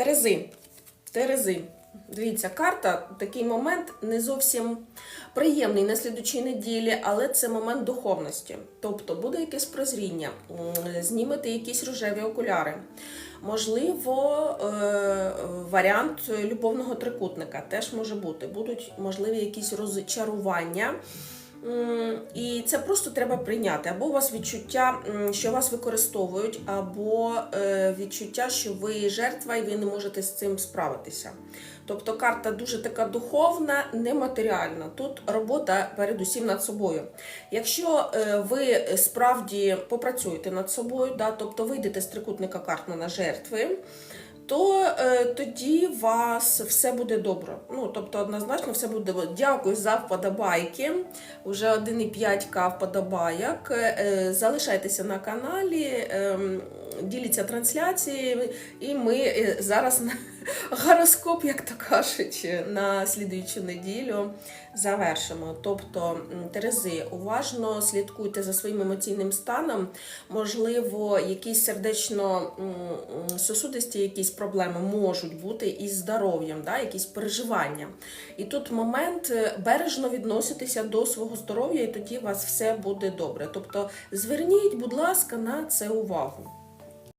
Терези. Терези. Дивіться, карта, такий момент не зовсім приємний на слідучій неділі, але це момент духовності. Тобто буде якесь прозріння, знімете якісь рожеві окуляри. Можливо, е, варіант любовного трикутника теж може бути. Будуть можливі якісь розчарування. І це просто треба прийняти. Або у вас відчуття, що вас використовують, або е, відчуття, що ви жертва і ви не можете з цим справитися. Тобто карта дуже така духовна, нематеріальна. Тут робота передусім над собою. Якщо е, ви справді попрацюєте над собою, да, тобто вийдете з трикутника карт на жертви, то е, тоді вас все буде добре. Ну, тобто, однозначно, все буде добре. Дякую за вподобайки. Уже 1,5к вподобайок. Е, залишайтеся на каналі, ем, діліться трансляціями, і ми е, зараз на гороскоп, як то кажуть, на слідуючу неділю завершимо. Тобто, Терези, уважно слідкуйте за своїм емоційним станом. Можливо, якісь сердечно сосудисті якісь проблеми можуть бути із здоров'ям, да, якісь переживання. І тут момент е, бережно відноситися до свого здоров'я, і тоді у вас все буде добре. Тобто зверніть, будь ласка, на це увагу.